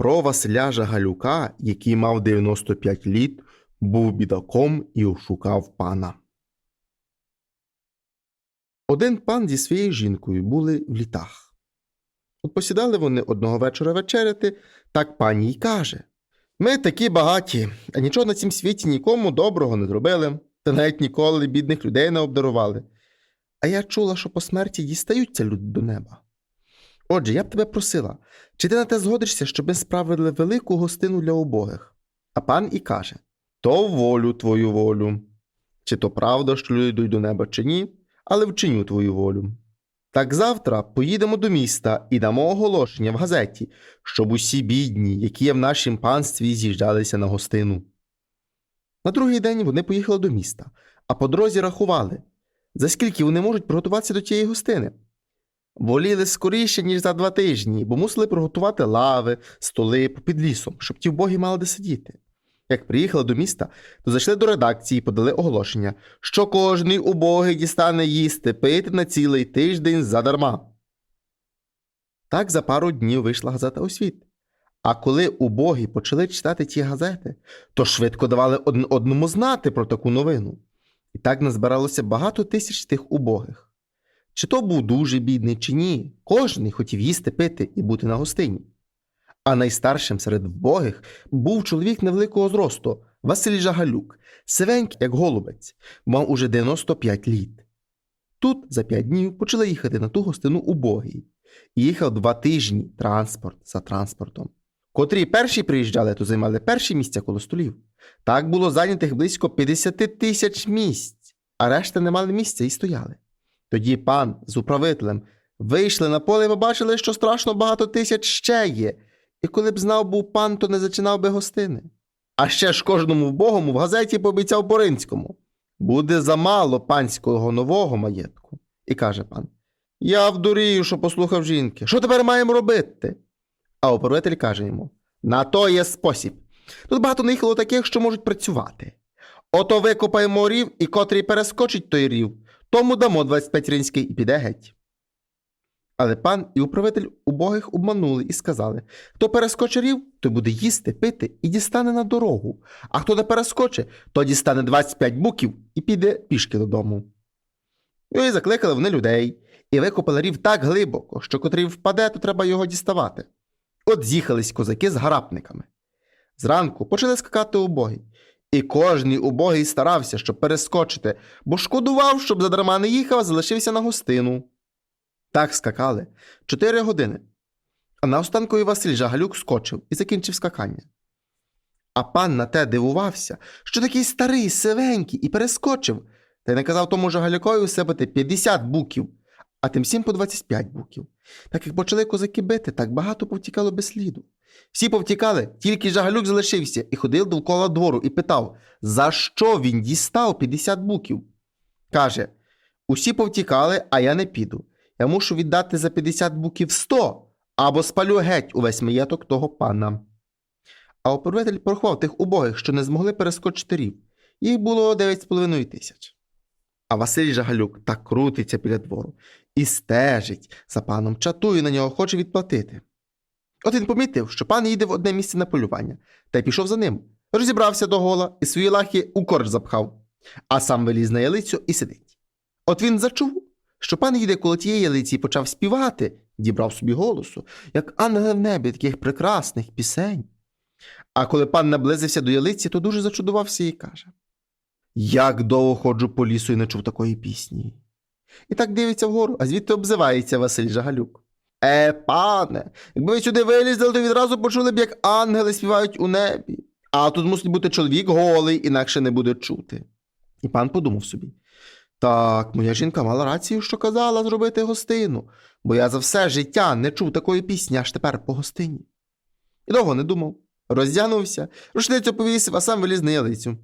Про Василя Жагалюка, який мав 95 літ, був бідаком і ошукав пана. Один пан зі своєю жінкою були в літах. От посідали вони одного вечора вечеряти, так пані й каже: Ми такі багаті, а нічого на цім світі нікому доброго не зробили, та навіть ніколи бідних людей не обдарували. А я чула, що по смерті дістаються люди до неба. Отже, я б тебе просила, чи ти на те згодишся, щоб ми справили велику гостину для убогих? А пан і каже: То волю твою волю. Чи то правда, що люди йдуть до неба, чи ні, але вчиню твою волю. Так завтра поїдемо до міста і дамо оголошення в газеті, щоб усі бідні, які є в нашім панстві, з'їжджалися на гостину. На другий день вони поїхали до міста, а по дорозі рахували, за скільки вони можуть приготуватися до тієї гостини. Воліли скоріше, ніж за два тижні, бо мусили приготувати лави, столи попід лісом, щоб ті вбогі мали де сидіти. Як приїхали до міста, то зайшли до редакції і подали оголошення, що кожний убогий дістане їсти, пити на цілий тиждень задарма. Так за пару днів вийшла газета у світ. А коли убогі почали читати ті газети, то швидко давали один одному знати про таку новину. І так назбиралося багато тисяч тих убогих. Чи то був дуже бідний, чи ні, кожний хотів їсти, пити і бути на гостині. А найстаршим серед вбогих був чоловік невеликого зросту Василь Жагалюк, сивенький, як голубець, мав уже 95 літ. Тут за п'ять днів почали їхати на ту гостину убогий. І їхав два тижні транспорт за транспортом. Котрі перші приїжджали, то займали перші місця коло столів. Так було зайнятих близько 50 тисяч місць, а решта не мали місця і стояли. Тоді пан з управителем вийшли на поле і побачили, що страшно багато тисяч ще є. І коли б знав був пан, то не зачинав би гостини. А ще ж кожному вбогому в газеті пообіцяв Боринському. Буде замало панського нового маєтку. І каже пан: Я вдурію, що послухав жінки. Що тепер маємо робити? А управитель каже йому: На то є спосіб. Тут багато наїхало таких, що можуть працювати. Ото викопаємо рів, і котрий перескочить той рів, тому дамо 25 ринський і піде геть. Але пан і управитель убогих обманули і сказали: хто перескочить рів, той буде їсти, пити і дістане на дорогу, а хто не перескочить, то дістане 25 буків і піде пішки додому. Ну і закликали вони людей, і викопали рів так глибоко, що котрий впаде, то треба його діставати. От з'їхались козаки з гарапниками. Зранку почали скакати убогі, і кожний убогий старався, щоб перескочити, бо шкодував, щоб задарма не їхав, а залишився на гостину. Так скакали чотири години. А на останку і Василь Жагалюк скочив і закінчив скакання. А пан на те дивувався, що такий старий, сивенький, і перескочив, та й наказав тому Жагалюкові усипати 50 буків, а тим всім по 25 буків. Так як почали козаки бити, так багато повтікало без сліду. Всі повтікали, тільки Жагалюк залишився і ходив довкола двору і питав, за що він дістав 50 буків. Каже: усі повтікали, а я не піду. Я мушу віддати за 50 буків 100, або спалю геть увесь маєток того пана. А управитель порахував тих убогих, що не змогли перескочити рів. Їх було 9,5 тисяч. А Василь Жагалюк так крутиться біля двору і стежить за паном, чатує на нього, хоче відплатити. От він помітив, що пан їде в одне місце на полювання, та й пішов за ним. Розібрався до гола і свої лахи у корч запхав, а сам виліз на ялицю і сидить. От він зачув, що пан їде коло тієї ялиці і почав співати, дібрав собі голосу, як ангели в небі таких прекрасних пісень. А коли пан наблизився до ялиці, то дуже зачудувався і каже: Як довго ходжу по лісу і не чув такої пісні. І так дивиться вгору, а звідти обзивається Василь Жагалюк. Е, пане, якби ви сюди вилізли, то відразу почули б, як ангели співають у небі. А тут мусить бути чоловік голий, інакше не буде чути. І пан подумав собі. Так, моя жінка мала рацію, що казала зробити гостину, бо я за все життя не чув такої пісні, аж тепер по гостині. І довго не думав. Роздягнувся, рушницю повісив, а сам виліз на ялицю.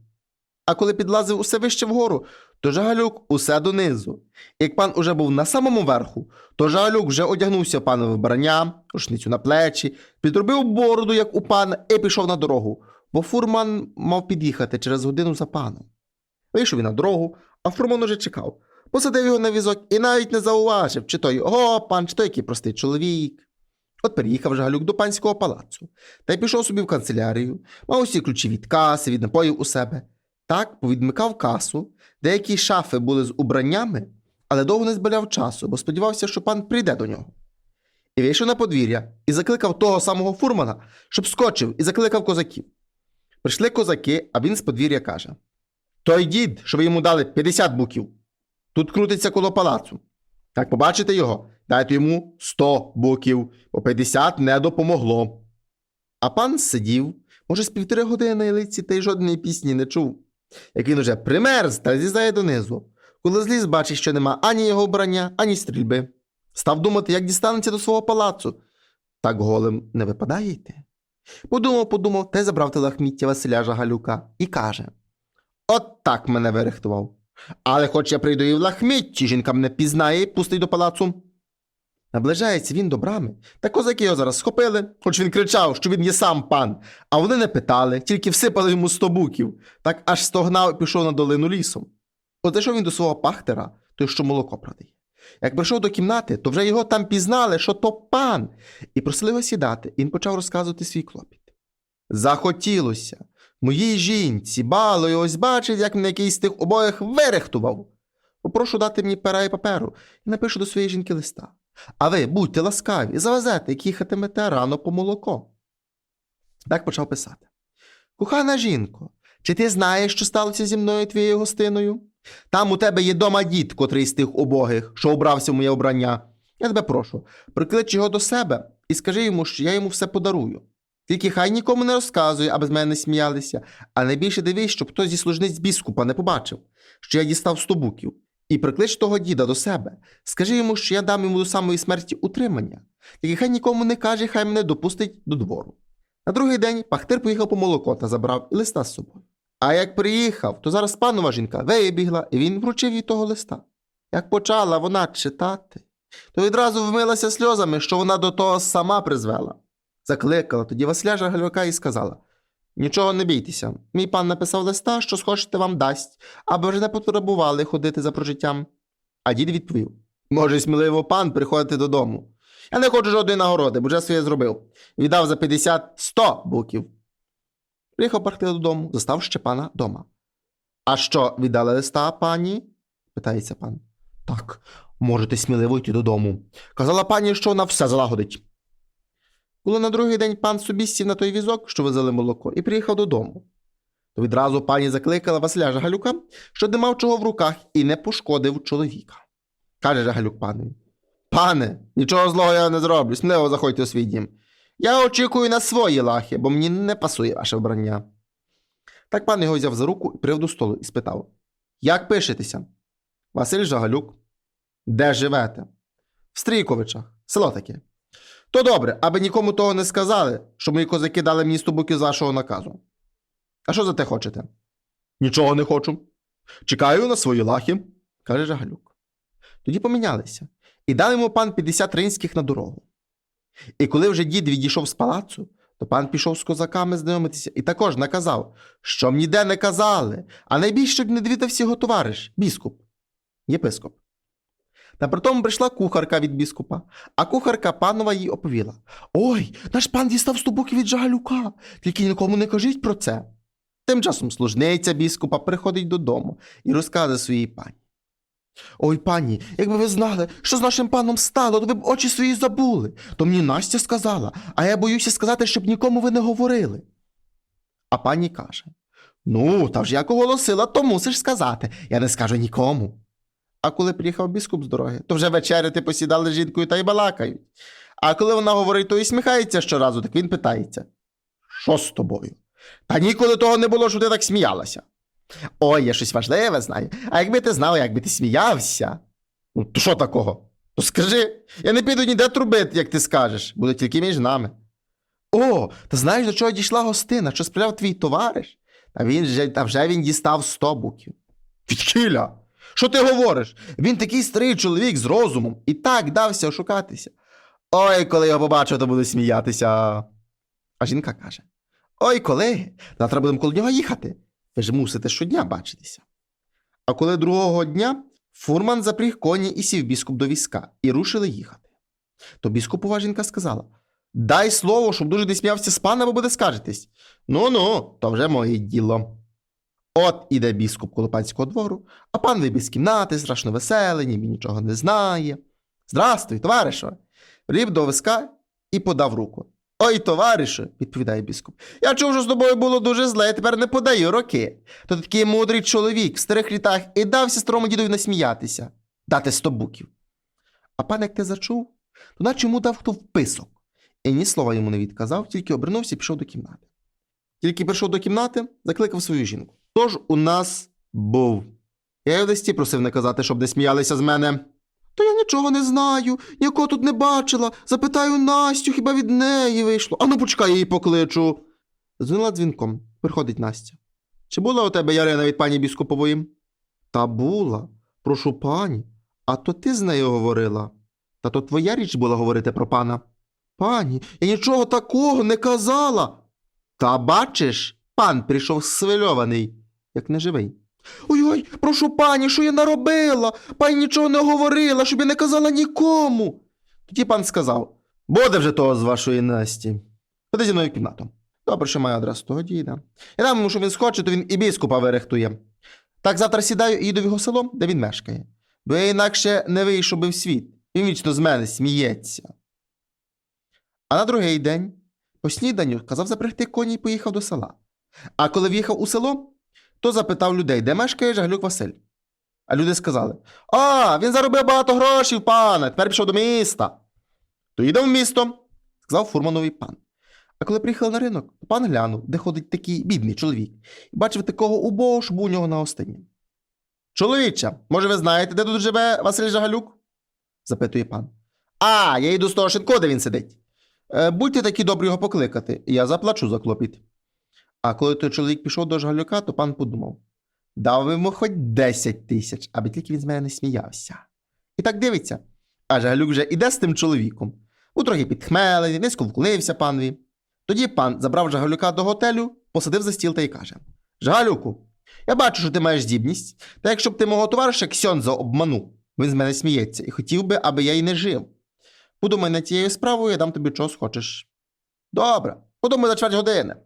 А коли підлазив усе вище вгору, то Жагалюк усе донизу. Як пан уже був на самому верху, то Жагалюк вже одягнувся панове вбрання, рушницю на плечі, підробив бороду, як у пана, і пішов на дорогу, бо фурман мав під'їхати через годину за паном. Вийшов він на дорогу, а фурман уже чекав. Посадив його на візок і навіть не зауважив, чи той о, пан, чи той який простий чоловік. От переїхав же Галюк до панського палацу та й пішов собі в канцелярію, мав усі ключі від каси, від напоїв у себе. Так повідмикав касу, деякі шафи були з убраннями, але довго не збавляв часу, бо сподівався, що пан прийде до нього. І вийшов на подвір'я і закликав того самого фурмана, щоб скочив і закликав козаків. Прийшли козаки, а він з подвір'я каже: Той дід, що ви йому дали 50 буків, тут крутиться коло палацу. Так побачите його, дайте йому 100 буків, бо 50 не допомогло. А пан сидів, може, з півтори години на ялиці та й жодної пісні не чув. Як він уже примерз та злізає донизу. Коли зліз, бачить, що нема ані його вбрання, ані стрільби. Став думати, як дістанеться до свого палацу. Так голим не випадає йти. Подумав, подумав, та й забрав телахміття Василя Жагалюка і каже: От так мене вирихтував. Але хоч я прийду і в лахмітті, жінка мене пізнає і пустить до палацу. Наближається він до брами, та козаки його зараз схопили, хоч він кричав, що він є сам пан, а вони не питали, тільки всипали йому сто буків, так аж стогнав і пішов на долину лісом. От зайшов він до свого пахтера, той, що молоко продає. Як прийшов до кімнати, то вже його там пізнали, що то пан, і просили його сідати, і він почав розказувати свій клопіт. Захотілося моїй жінці, бало, і ось бачить, як мене якийсь з тих обоїх вирихтував. Попрошу дати мені пера і паперу і напишу до своєї жінки листа. А ви будьте ласкаві, завезете, як їхатимете рано по молоко. Так почав писати. Кохана жінко, чи ти знаєш, що сталося зі мною і твоєю гостиною? Там у тебе є дома дід, котрий з тих убогих, що обрався в моє обрання. Я тебе прошу, приклич його до себе і скажи йому, що я йому все подарую. Тільки хай нікому не розказує, аби з мене не сміялися, а найбільше дивись, щоб хтось зі служниць біскупа не побачив, що я дістав сто буків. І приклич того діда до себе. Скажи йому, що я дам йому до самої смерті утримання. Тільки хай нікому не каже, хай мене допустить до двору. На другий день пахтир поїхав по молоко та забрав і листа з собою. А як приїхав, то зараз панова жінка вибігла, і він вручив їй того листа. Як почала вона читати, то відразу вмилася сльозами, що вона до того сама призвела. Закликала тоді Василя Жагальвака і сказала: Нічого не бійтеся. Мій пан написав листа, що схочете вам дасть, аби вже не потребували ходити за прожиттям. А дід відповів: Може, сміливо пан приходити додому. Я не хочу жодної нагороди, бо вже своє зробив. Віддав за 50 100 буків. Приїхав Партия додому, застав Щепана дома. А що, віддали листа, пані? питається пан. Так, можете сміливо йти додому. Казала пані, що вона все залагодить. Коли на другий день пан собі сів на той візок, що возили молоко, і приїхав додому. То відразу пані закликала Василя Жагалюка, що не мав чого в руках і не пошкодив чоловіка. Каже Жагалюк панові: Пане, нічого злого я не зроблю, сміливо заходьте у свій дім. Я очікую на свої лахи, бо мені не пасує ваше вбрання. Так пан його взяв за руку і привів до столу і спитав: Як пишетеся? Василь Жагалюк. Де живете? В Стрійковичах, село таке. То добре, аби нікому того не сказали, що мої козаки дали мені сто буків з вашого наказу. А що за те хочете? Нічого не хочу. Чекаю на свої лахи, каже Жагалюк. Тоді помінялися і дали йому пан 50 ринських на дорогу. І коли вже дід відійшов з палацу, то пан пішов з козаками знайомитися і також наказав, що ніде не казали, а найбільше щоб не довідався його товариш, біскуп, єпископ. Та притому прийшла кухарка від біскупа, а кухарка панова їй оповіла: Ой, наш пан дістав стобуки від Жагалюка, тільки нікому не кажіть про це. Тим часом служниця біскупа приходить додому і розказує своїй пані. Ой, пані, якби ви знали, що з нашим паном стало, то ви б очі свої забули. То мені Настя сказала, а я боюся сказати, щоб нікому ви не говорили. А пані каже: Ну, та ж як оголосила, то мусиш сказати. Я не скажу нікому. А коли приїхав біскуп з дороги, то вже вечеряти посідали з жінкою та й балакають. А коли вона говорить, то і сміхається щоразу, так він питається: Що з тобою? Та ніколи того не було, що ти так сміялася. Ой, я щось важливе знаю. А якби ти знав, якби ти сміявся. Ну, то що такого? То скажи, я не піду ніде трубити, як ти скажеш, буде тільки між нами. О, та знаєш, до чого дійшла гостина, що сприяв твій товариш? Та він та вже він дістав сто буків. Відкіля? Що ти говориш? Він такий старий чоловік з розумом і так дався ошукатися. Ой, коли його побачив, то буду сміятися. А жінка каже: Ой, колеги, завтра будемо коло нього їхати. Ви ж мусите щодня бачитися. А коли другого дня фурман запріг коні і сів біскуп до візка, і рушили їхати. То біскупова жінка сказала: Дай слово, щоб дуже не сміявся з пана, бо буде скаржитись. Ну ну, то вже моє діло. От іде біскуп коло панського двору, а пан вибіг з кімнати, страшно веселий, ніби нічого не знає. Здрастуй, товаришу. Вліп до виска і подав руку. Ой, товаришу, відповідає біскуп. Я чув, що з тобою було дуже зле, тепер не подаю роки. То такий мудрий чоловік в старих літах і дався старому дідові насміятися, дати сто буків. А пан, як те зачув, то наче йому дав хто вписок. І ні слова йому не відказав, тільки обернувся і пішов до кімнати. Тільки прийшов до кімнати, закликав свою жінку. Тож у нас був. Я в листі просив не казати, щоб не сміялися з мене. То я нічого не знаю, нікого тут не бачила. Запитаю Настю, хіба від неї вийшло. Ану, почекай, її покличу. Дзвонила дзвінком. Приходить Настя. Чи була у тебе Ярина від пані біскупової? Та була. Прошу пані. А то ти з нею говорила. Та то твоя річ була говорити про пана. Пані, я нічого такого не казала. Та бачиш, пан прийшов свильований, як неживий. Ой-ой, прошу пані, що я наробила? Пані нічого не говорила, щоб я не казала нікому. Тоді пан сказав: буде вже того з вашої Насті. Ходи зі мною в кімнату. Добре, що маю адресу того діда. Я дам йому, що він схоче, то він і біскупа вирехтує. Так завтра сідаю і їду в його село, де він мешкає. Бо я інакше не вийшов би в світ. Він вічно з мене сміється. А на другий день, по сніданню, казав запрягти коні і поїхав до села. А коли в'їхав у село, то запитав людей, де мешкає Жаглюк Василь. А люди сказали: А, він заробив багато грошей, пане, тепер пішов до міста. То їде в місто, сказав фурмановий пан. А коли приїхали на ринок, то пан глянув, де ходить такий бідний чоловік, і бачив такого убогого, що був у нього на остині. Чоловіче, може, ви знаєте, де тут живе Василь Жагалюк? запитує пан. А, я йду з того шинку, де він сидить. Е, будьте такі добрі його покликати, я заплачу за клопіт. А коли той чоловік пішов до Жагалюка, то пан подумав: дав йому хоч 10 тисяч, аби тільки він з мене не сміявся. І так дивиться. А Жагалюк вже іде з тим чоловіком. У підхмелений, низько вклонився панові. Тоді пан забрав Жагалюка до готелю, посадив за стіл та й каже: Жагалюку, я бачу, що ти маєш здібність, та якщо б ти мого товариша Ксьонза обманув, він з мене сміється і хотів би, аби я й не жив. Подумай над тією справою, я дам тобі чого схочеш. Добре, подумай за чверть години.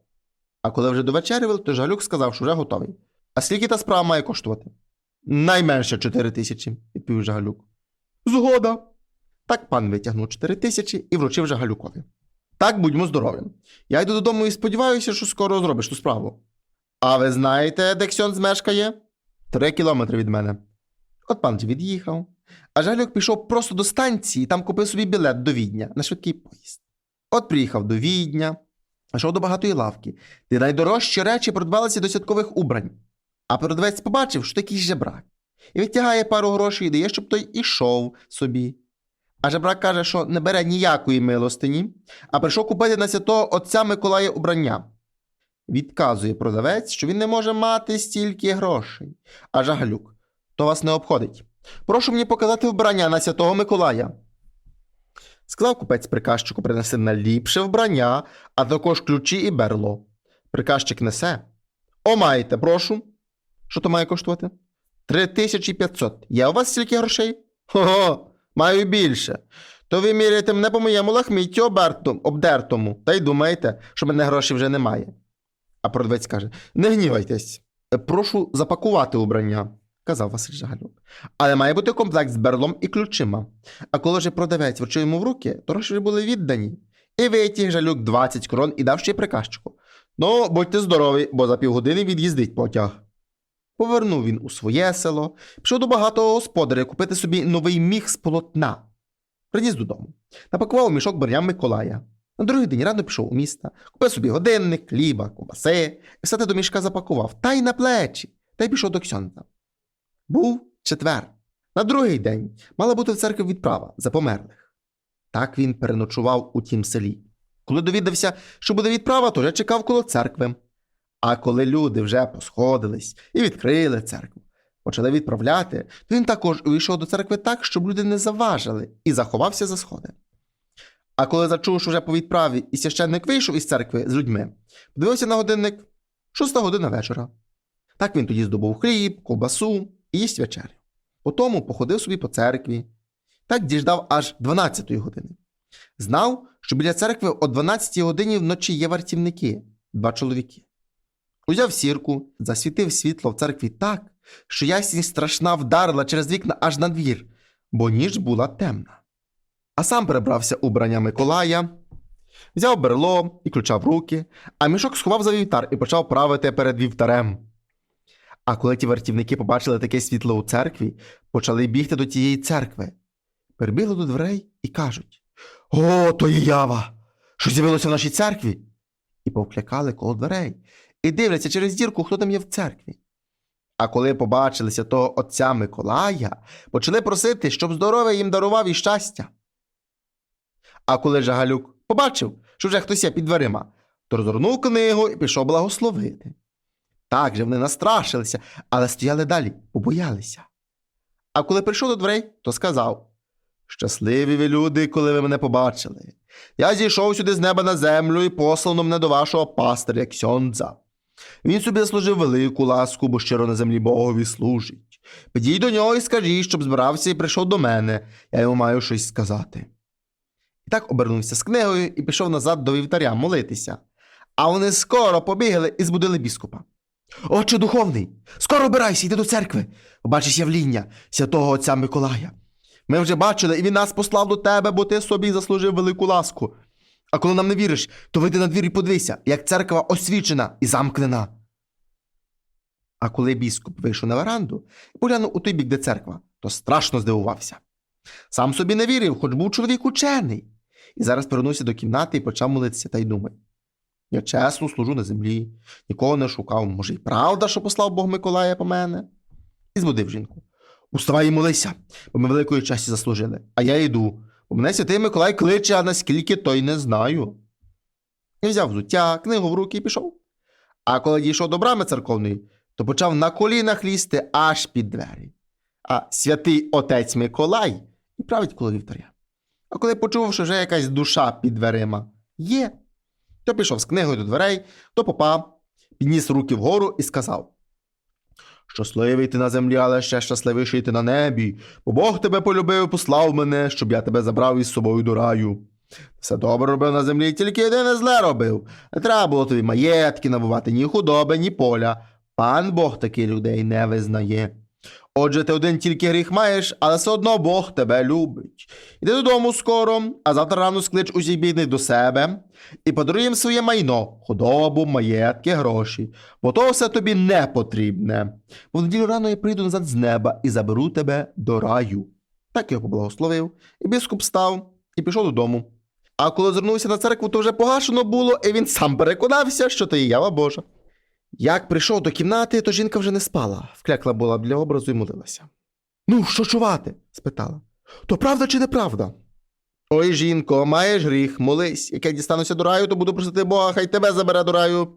А коли вже довечерювали, то Жагалюк сказав, що вже готовий. А скільки та справа має коштувати? Найменше 4 тисячі, відповів Жагалюк. Згода. Так пан витягнув 4 тисячі і вручив Жагалюкові. Так, будьмо здорові. Я йду додому і сподіваюся, що скоро зробиш ту справу. А ви знаєте, де Ксьон змешкає? Три кілометри від мене. От пан від'їхав. А Жалюк пішов просто до станції і там купив собі білет до Відня на швидкий поїзд. От приїхав до Відня, йшов до багатої лавки, де найдорожчі речі продавалися до святкових убрань. А продавець побачив, що такий жебрак, і відтягає пару грошей і дає, щоб той ішов собі. А жебрак каже, що не бере ніякої милостині, а прийшов купити на святого отця Миколая убрання. Відказує продавець, що він не може мати стільки грошей. А Жагалюк, то вас не обходить. Прошу мені показати вбрання на святого Миколая. Сказав купець приказчику принеси наліпше вбрання, а також ключі і берло. Приказчик несе. О, маєте, прошу. Що то має коштувати? Три тисячі п'ятсот. Є у вас стільки грошей? Хо-го, маю більше. То ви міряєте мене по моєму обертом, обдертому, та й думаєте, що мене грошей вже немає. А продавець каже: Не гнівайтесь, прошу запакувати убрання, казав Василь Жагалюк. Але має бути комплект з берлом і ключима. А коли вже продавець вручив йому в руки, то гроші вже були віддані. І витяг жалюк 20 крон і дав ще приказчику. Ну, будьте здорові, бо за півгодини від'їздить потяг. Повернув він у своє село, пішов до багатого господаря купити собі новий міг з полотна. Приніс додому. Напакував у мішок барям Миколая. На другий день рано пішов у місто, купив собі годинник, хліба, ковбаси, і все те до мішка запакував, та й на плечі, та й пішов до Ксьонта. Був четвер. На другий день мала бути в церкві відправа за померлих. Так він переночував у тім селі. Коли довідався, що буде відправа, то вже чекав коло церкви. А коли люди вже посходились і відкрили церкву, почали відправляти, то він також увійшов до церкви так, щоб люди не заважили, і заховався за сходи. А коли зачув, що вже по відправі і священник вийшов із церкви з людьми, подивився на годинник шоста година вечора. Так він тоді здобув хліб, ковбасу і їсть вечерю. Потому походив собі по церкві. Так діждав аж 12-ї години. Знав, що біля церкви о 12 годині вночі є вартівники, два чоловіки. Узяв сірку, засвітив світло в церкві так, що ясність страшна вдарила через вікна аж на двір, бо ніч була темна. А сам перебрався убрання Миколая, взяв берло і ключа в руки, а мішок сховав за вівтар і почав правити перед вівтарем. А коли ті вартівники побачили таке світло у церкві, почали бігти до тієї церкви. Перебігли до дверей і кажуть: О, то є ява! Що з'явилося в нашій церкві? І повклякали коло дверей, і дивляться через дірку, хто там є в церкві. А коли побачилися того отця Миколая, почали просити, щоб здоров'я їм дарував і щастя. А коли Жагалюк побачив, що вже хтось є під дверима, то розгорнув книгу і пішов благословити. Так же вони настрашилися, але стояли далі, побоялися. А коли прийшов до дверей, то сказав: Щасливі ви люди, коли ви мене побачили. Я зійшов сюди з неба на землю і послано мене до вашого пастиря Ксьондза. Він собі заслужив велику ласку, бо щиро на землі Богові служить. Підіть до нього і скажіть, щоб збирався і прийшов до мене, я йому маю щось сказати. І так обернувся з книгою і пішов назад до вівтаря молитися. А вони скоро побігли і збудили біскупа. Отче духовний, скоро обирайся, йди до церкви. Побачиш явління святого отця Миколая. Ми вже бачили, і він нас послав до тебе, бо ти собі заслужив велику ласку. А коли нам не віриш, то вийди на двір і подивися, як церква освічена і замкнена. А коли біскуп вийшов на веранду і поглянув у той бік, де церква, то страшно здивувався. Сам собі не вірив, хоч був чоловік учений. І зараз повернувся до кімнати і почав молитися та й думає. Я чесно служу на землі, нікого не шукав. Може, й правда, що послав Бог Миколая по мене? І збудив жінку. Уставай і молися, бо ми великої часі заслужили. А я йду, бо мене святий Миколай кличе, а наскільки то й не знаю. І взяв взуття, книгу в руки і пішов. А коли дійшов до брами церковної, то почав на колінах лізти аж під двері. А святий отець Миколай і править коло вівтаря. А коли почув, що вже якась душа під дверима є, то пішов з книгою до дверей, то попа, підніс руки вгору і сказав: Щасливий ти на землі, але ще щасливіший ти на небі, бо Бог тебе полюбив, і послав мене, щоб я тебе забрав із собою до раю. Все добре робив на землі, тільки єдине зле робив. Не треба було тобі маєтки набувати, ні худоби, ні поля. Пан Бог таких людей не визнає. Отже, ти один тільки гріх маєш, але все одно Бог тебе любить. Іди додому скоро, а завтра рано склич усіх бідних до себе і подаруй їм своє майно, худобу, маєтки, гроші, бо то все тобі не потрібне. Бо в неділю рано я прийду назад з неба і заберу тебе до раю. Так його поблагословив, і біскуп став і пішов додому. А коли звернувся на церкву, то вже погашено було, і він сам переконався, що то є ява Божа. Як прийшов до кімнати, то жінка вже не спала, вклякла була біля образу і молилася. Ну, що чувати? спитала. То правда чи неправда? Ой, жінко, маєш гріх, молись. Як я дістануся до раю, то буду просити Бога, хай тебе забере до раю.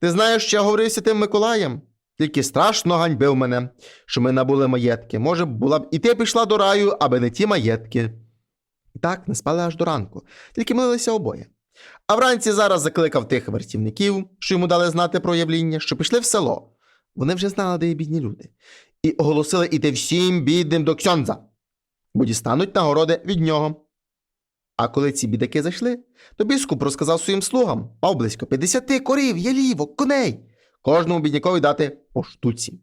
Ти знаєш, що я говорив з тим Миколаєм? Тільки страшно ганьбив мене, що ми набули маєтки. Може, була б і ти пішла до раю, аби не ті маєтки. І так не спали аж до ранку, тільки молилися обоє. А вранці зараз закликав тих вартівників, що йому дали знати про явління, що пішли в село. Вони вже знали, де є бідні люди, і оголосили іти всім бідним до Ксьондза, бо дістануть нагороди від нього. А коли ці бідаки зайшли, то біскуп розказав своїм слугам мав близько 50 корів, ялівок, коней, кожному біднякові дати по штуці.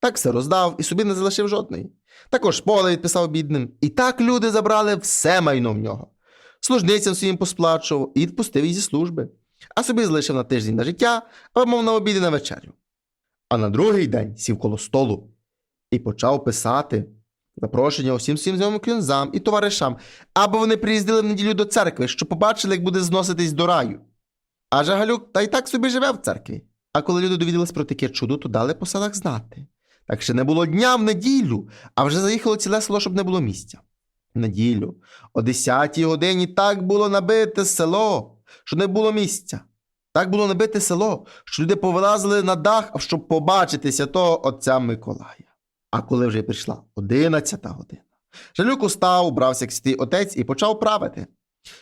Так все роздав і собі не залишив жодної. Також поле відписав бідним. І так люди забрали все майно в нього. Служницям своїм посплачував і відпустив їх зі служби, а собі залишив на тиждень на життя, або мов на обід і на вечерю. А на другий день сів коло столу і почав писати запрошення усім своїм знайомим кінзам і товаришам, аби вони приїздили в неділю до церкви, щоб побачили, як буде зноситись до раю. А Жагалюк та й так собі живе в церкві. А коли люди довідались про таке чудо, то дали по селах знати. Так ще не було дня в неділю, а вже заїхало ціле село, щоб не було місця. Неділю, о 10 годині так було набите село, що не було місця. Так було набите село, що люди повилазили на дах, щоб побачити святого отця Миколая. А коли вже прийшла одинадцята година, Жалюк устав, убрався як святий отець і почав правити.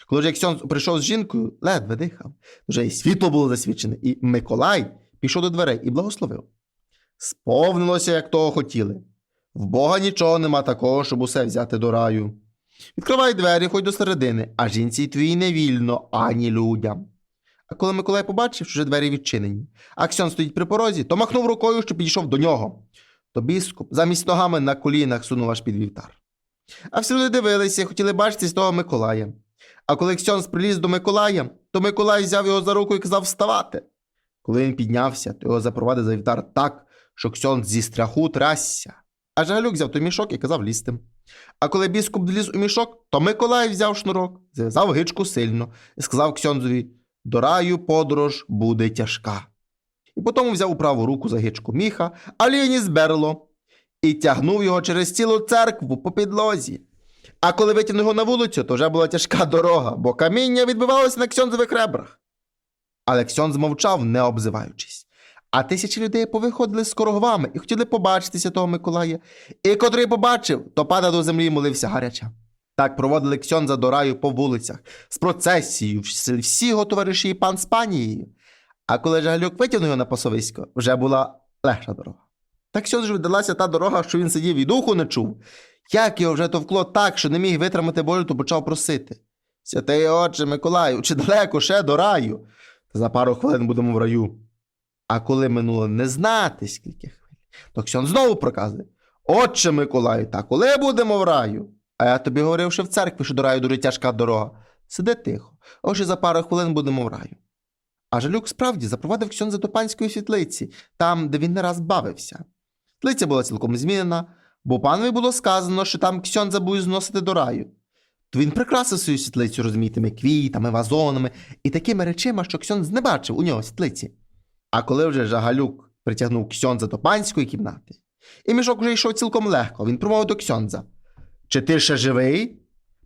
Коли ж Ексьон прийшов з жінкою, ледве дихав, вже і світло було засвічене, і Миколай пішов до дверей і благословив. Сповнилося, як того хотіли. В Бога нічого нема такого, щоб усе взяти до раю. Відкривай двері, ходь до середини, а жінці твоїй не вільно, ані людям. А коли Миколай побачив, що вже двері відчинені, а Ксьон стоїть при порозі, то махнув рукою, що підійшов до нього. То біскуп замість ногами на колінах сунув аж під вівтар. А всі люди дивилися, хотіли бачити з того Миколая. А коли Ксьонс приліз до Миколая, то Миколай взяв його за руку і казав вставати. Коли він піднявся, то його запровадив за вівтар так, що Ксьонс зі страху трасся. А Жагалюк взяв той мішок і казав лізти. А коли біскуп вліз у мішок, то Миколай взяв шнурок, зв'язав гичку сильно і сказав Ксьонзові: до раю подорож буде тяжка. І потім взяв у праву руку за гичку міха, а ліні зберло, і тягнув його через цілу церкву по підлозі. А коли витягнув його на вулицю, то вже була тяжка дорога, бо каміння відбивалося на ксьонзових ребрах. Але Ксьон змовчав, не обзиваючись. А тисячі людей повиходили з корогвами і хотіли побачитися того Миколая. І котрий побачив, то падав до землі і молився гаряча. Так проводили Ксьонза до раю по вулицях, з процесією, всі його товариші і пан з панією. А коли Жагалюк витягнув його на пасовисько, вже була легша дорога. Так Ксьонзу ж віддалася та дорога, що він сидів і духу не чув. Як його вже товкло так, що не міг витримати болю, то почав просити. Святий отче Миколаю, чи далеко ще до раю? Та за пару хвилин будемо в раю. А коли минуло не знати, скільки хвилин, то Ксьон знову проказує. Отче Миколаю, та коли будемо в раю? А я тобі говорив, що в церкві, що до раю дуже тяжка дорога. Сиди тихо, ось і за пару хвилин будемо в раю. А жалюк справді запровадив Ксьонза до панської світлиці, там, де він не раз бавився. Світлиця була цілком змінена, бо панові було сказано, що там Ксьонза будуть зносити до раю. То він прикрасив свою світлицю розмітими квітами, вазонами і такими речима, що Ксьонз не бачив у нього світлиці. А коли вже Жагалюк притягнув Ксьонза до панської кімнати, і мішок вже йшов цілком легко, він промовив до Ксьонза. Чи ти ще живий?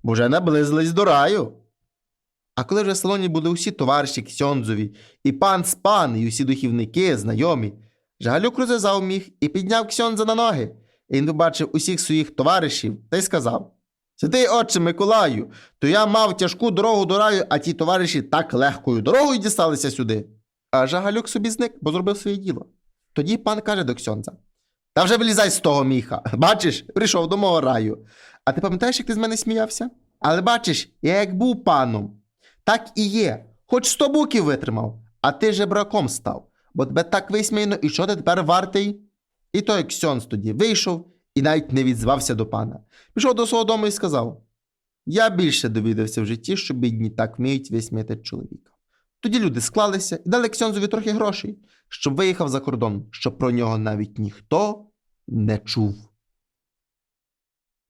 Бо вже наблизились до раю. А коли вже в салоні були усі товариші Ксьонзові, і пан з пан, і усі духівники, знайомі, Жагалюк розв'язав міг і підняв Ксьонза на ноги. І він побачив усіх своїх товаришів та й сказав: Святий отче Миколаю, то я мав тяжку дорогу до раю, а ті товариші так легкою дорогою дісталися сюди. Жагалюк собі зник, бо зробив своє діло. Тоді пан каже до Ксьонза: Та вже вилізай з того міха. Бачиш, прийшов до мого раю. А ти пам'ятаєш, як ти з мене сміявся? Але бачиш, я як був паном, так і є. Хоч сто буків витримав, а ти же браком став, бо тебе так висміяно, і що ти тепер вартий? І той Ксьонз тоді вийшов і навіть не відзвався до пана. Пішов до свого дому і сказав: Я більше довідався в житті, що бідні так вміють висміяти чоловіка. Тоді люди склалися і дали Ксьонзові трохи грошей, щоб виїхав за кордон, щоб про нього навіть ніхто не чув.